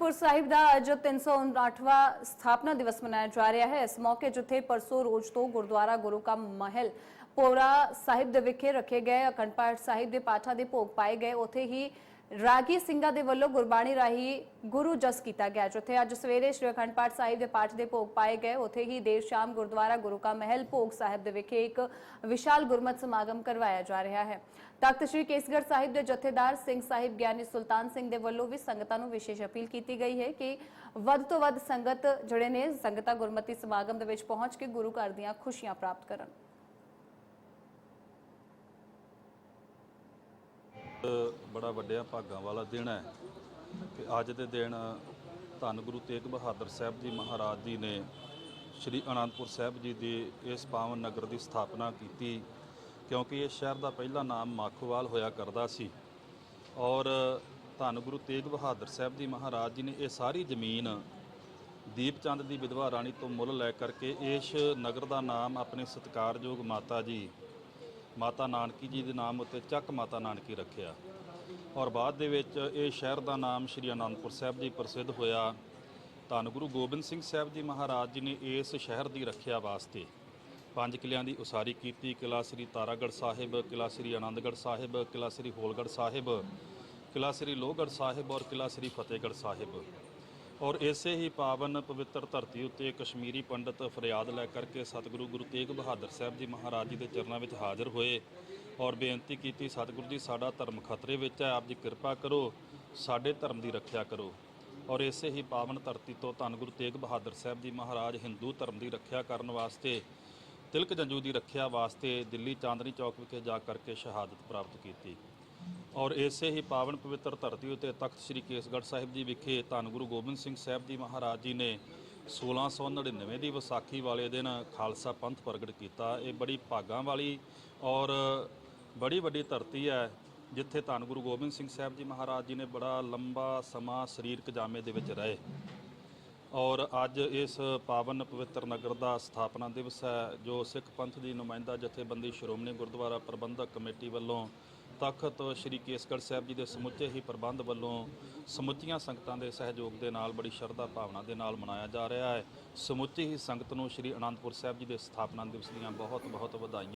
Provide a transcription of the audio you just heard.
ਅਨੰਦਪੁਰ ਸਾਹਿਬ ਦਾ ਅੱਜ 359ਵਾਂ ਸਥਾਪਨਾ ਦਿਵਸ ਮਨਾਇਆ ਜਾ ਰਿਹਾ ਹੈ। ਇਸ ਮੌਕੇ ਜਿੱਥੇ ਪਰਸੋਂ ਰੋਜ਼ ਤੋਂ ਗੁਰਦੁਆਰਾ ਗੁਰੂ ਕਾ ਮਹਿਲ ਪੋਰਾ ਸਾਹਿਬ ਦੇ ਵਿਖੇ ਰੱਖੇ ਗਏ, ਅਖੰਡ ਪਾਠ ਸਾਹਿਬ ਦੇ ਪਾਠਾਂ ਦੇ ਭੋਗ ਪਾਏ ਗਏ। ਉੱਥੇ ਹੀ ਰਾਗੀ ਸਿੰਘਾਂ ਦੇ ਵੱਲੋਂ ਗੁਰਬਾਣੀ ਰਾਹੀਂ ਗੁਰੂ ਜਸ ਕੀਤਾ ਗਿਆ, ਜਿੱਥੇ ਅੱਜ ਸਵੇਰੇ ਸ਼੍ਰੀ ਅਖੰਡ ਪਾਠ ਸਾਹਿਬ ਦੇ ਪਾਠ ਦੇ ਭੋਗ ਪਾਏ ਗਏ। ਉੱਥੇ ਹੀ ਦੇਰ ਸ਼ਾਮ ਗੁਰਦੁਆਰਾ ਗੁਰੂ ਕਾ ਮਹਿਲ ਭੋਗ ਸਾਹਿਬ ਦੇ ਵਿਖੇ ਇੱਕ ਵਿਸ਼ਾਲ ਗੁਰਮਤਿ ਸਮਾਗਮ ਕਰਵਾਇਆ ਜਾ ਰਿਹਾ ਹੈ। ਤਖਤ ਸ੍ਰੀ ਕੇਸਗੜ੍ਹ ਸਾਹਿਬ ਦੇ ਜਥੇਦਾਰ ਸਿੰਘ ਸਾਹਿਬ ਗਿਆਨੀ ਸੁਲਤਾਨ ਸਿੰਘ ਦੇ ਵੱਲੋਂ ਵੀ ਸੰਗਤਾਂ ਨੂੰ ਵਿਸ਼ੇਸ਼ ਅਪੀਲ ਕੀਤੀ ਗਈ ਹੈ ਕਿ ਵੱਧ ਤੋਂ ਵੱਧ ਸੰਗਤ, ਜਿਹੜੇ ਨੇ ਸੰਗਤਾਂ ਗੁਰਮਤਿ ਸਮਾਗਮ ਦੇ ਵਿੱਚ ਪਹੁੰਚ ਕੇ ਗੁਰੂ ਘਰ ਦੀਆਂ ਖੁਸ਼ੀਆਂ ਪ੍ਰਾਪਤ ਕਰਨ। ਬੜਾ ਵੱਡਿਆ ਭਾਗਾਂ ਵਾਲਾ ਦਿਨ ਹੈ। ਕਿ ਅੱਜ ਦੇ ਦਿਨ ਧੰਨ ਗੁਰੂ ਤੇਗ ਬਹਾਦਰ ਸਾਹਿਬ ਜੀ ਮਹਾਰਾਜ ਜੀ ਨੇ ਸ੍ਰੀ ਅਨੰਦਪੁਰ ਸਾਹਿਬ ਜੀ ਦੇ ਇਸ ਪਾਵਨ ਨਗਰ ਦੀ ਸਥਾਪਨਾ ਕੀਤੀ, ਕਿਉਂਕਿ ਇਹ ਸ਼ਹਿਰ ਦਾ ਪਹਿਲਾ ਨਾਮ ਮਾਖੋਵਾਲ ਹੋਇਆ ਕਰਦਾ ਸੀ। ਔਰ ਧੰਨ ਗੁਰੂ ਤੇਗ ਬਹਾਦਰ ਸਾਹਿਬ ਜੀ ਮਹਾਰਾਜ ਜੀ ਨੇ ਇਹ ਸਾਰੀ ਜ਼ਮੀਨ ਦੀਪਚੰਦ ਦੀ ਵਿਧਵਾ ਰਾਣੀ ਤੋਂ ਮੁੱਲ ਲੈ ਕਰਕੇ ਇਸ ਨਗਰ ਦਾ ਨਾਮ ਆਪਣੇ ਸਤਿਕਾਰਯੋਗ ਮਾਤਾ ਜੀ ਮਾਤਾ ਨਾਨਕੀ ਜੀ ਦੇ ਨਾਮ ਉੱਤੇ ਚੱਕ ਮਾਤਾ ਨਾਨਕੀ ਰੱਖਿਆ। ਔਰ ਬਾਅਦ ਦੇ ਵਿੱਚ ਇਹ ਸ਼ਹਿਰ ਦਾ ਨਾਮ ਸ਼੍ਰੀ ਅਨੰਦਪੁਰ ਸਾਹਿਬ ਜੀ ਪ੍ਰਸਿੱਧ ਹੋਇਆ। ਧੰਨ ਗੁਰੂ ਗੋਬਿੰਦ ਸਿੰਘ ਸਾਹਿਬ ਜੀ ਮਹਾਰਾਜ ਜੀ ਨੇ ਇਸ ਸ਼ਹਿਰ ਦੀ ਰੱਖਿਆ ਵਾਸਤੇ ਪੰਜ ਕਿਲਿਆਂ ਦੀ ਉਸਾਰੀ ਕੀਤੀ। ਕਿਲਾ ਸ੍ਰੀ ਤਾਰਾਗੜ੍ਹ ਸਾਹਿਬ ਕਿਲਾ ਸ੍ਰੀ ਆਨੰਦਗੜ੍ਹ ਸਾਹਿਬ ਕਿਲਾ ਸ੍ਰੀ ਹੋਲਗੜ੍ਹ ਸਾਹਿਬ ਕਿਲਾ ਸ੍ਰੀ ਲੋਹਗੜ੍ਹ ਸਾਹਿਬ ਔਰ ਕਿਲਾ ਸ੍ਰੀ ਫਤਿਹਗੜ੍ਹ ਸਾਹਿਬ। ਔਰ ਇਸੇ ਹੀ ਪਾਵਨ ਪਵਿੱਤਰ ਧਰਤੀ ਉੱਤੇ ਕਸ਼ਮੀਰੀ ਪੰਡਤ ਫਰਿਆਦ ਲੈ ਕਰਕੇ ਸਤਿਗੁਰੂ ਗੁਰੂ ਤੇਗ ਬਹਾਦਰ ਸਾਹਿਬ ਜੀ ਮਹਾਰਾਜ ਜੀ ਦੇ ਚਰਨਾਂ ਵਿੱਚ ਹਾਜ਼ਰ ਹੋਏ ਔਰ ਬੇਨਤੀ ਕੀਤੀ, ਸਤਿਗੁਰੂ ਜੀ, ਸਾਡਾ ਧਰਮ ਖਤਰੇ ਵਿੱਚ ਹੈ, ਆਪ ਜੀ ਕਿਰਪਾ ਕਰੋ, ਸਾਡੇ ਧਰਮ ਦੀ ਰੱਖਿਆ ਕਰੋ। ਔਰ ਇਸੇ ਹੀ ਪਾਵਨ ਧਰਤੀ ਤੋਂ ਧੰਨ ਗੁਰੂ ਤੇਗ ਬਹਾਦਰ ਸਾਹਿਬ ਜੀ ਮਹਾਰਾਜ ਹਿੰਦੂ ਧਰਮ ਦੀ ਰੱਖਿਆ ਕਰਨ ਵਾਸਤੇ, ਤਿਲਕ ਜੰਜੂ ਦੀ ਰੱਖਿਆ ਵਾਸਤੇ ਦਿੱਲੀ ਚਾਂਦਨੀ ਚੌਕ ਵਿਖੇ ਜਾ ਕਰਕੇ ਸ਼ਹਾਦਤ ਪ੍ਰਾਪਤ ਕੀਤੀ। ਔਰ ਇਸੇ ਹੀ ਪਾਵਨ ਪਵਿੱਤਰ ਧਰਤੀ ਉਤੇ ਤਖਤ ਸ੍ਰੀ ਕੇਸਗੜ੍ਹ ਸਾਹਿਬ ਜੀ ਵਿਖੇ ਧੰਨ ਗੁਰੂ ਗੋਬਿੰਦ ਸਿੰਘ ਸਾਹਿਬ ਜੀ ਮਹਾਰਾਜ ਜੀ ਨੇ 1699 ਦੀ ਵਿਸਾਖੀ ਵਾਲੇ ਦਿਨ ਖਾਲਸਾ ਪੰਥ ਪ੍ਰਗਟ ਕੀਤਾ। ਇਹ ਬੜੀ ਭਾਗਾਂ ਵਾਲੀ ਔਰ ਬੜੀ ਵੱਡੀ ਧਰਤੀ ਹੈ, ਜਿੱਥੇ ਧੰਨ ਗੁਰੂ ਗੋਬਿੰਦ ਸਿੰਘ ਸਾਹਿਬ ਜੀ ਮਹਾਰਾਜ ਜੀ ਨੇ ਬੜਾ ਲੰਬਾ ਸਮਾਂ ਸਰੀਰਕ ਜਾਮੇ ਦੇ ਵਿੱਚ ਰਹੇ। ਔਰ ਅੱਜ ਇਸ ਪਾਵਨ ਪਵਿੱਤਰ ਨਗਰ ਦਾ ਸਥਾਪਨਾ ਦਿਵਸ ਹੈ, ਜੋ ਸਿੱਖ ਪੰਥ ਦੀ ਨੁਮਾਇੰਦਾ ਜਥੇਬੰਦੀ ਸ਼੍ਰੋਮਣੀ ਗੁਰਦੁਆਰਾ ਪ੍ਰਬੰਧਕ ਕਮੇਟੀ ਵੱਲੋਂ ਤਖਤ ਸ੍ਰੀ ਕੇਸਗੜ੍ਹ ਸਾਹਿਬ ਜੀ ਦੇ ਸਮੁੱਚੇ ਹੀ ਪ੍ਰਬੰਧ ਵੱਲੋਂ ਸਮੁੱਚੀਆਂ ਸੰਗਤਾਂ ਦੇ ਸਹਿਯੋਗ ਦੇ ਨਾਲ ਬੜੀ ਸ਼ਰਧਾ ਭਾਵਨਾ ਦੇ ਨਾਲ ਮਨਾਇਆ ਜਾ ਰਿਹਾ ਹੈ। ਸਮੁੱਚੀ ਹੀ ਸੰਗਤ ਨੂੰ ਸ੍ਰੀ ਅਨੰਦਪੁਰ ਸਾਹਿਬ ਜੀ ਦੇ ਸਥਾਪਨਾ ਦਿਵਸ ਦੀਆਂ ਬਹੁਤ ਬਹੁਤ ਵਧਾਈਆਂ।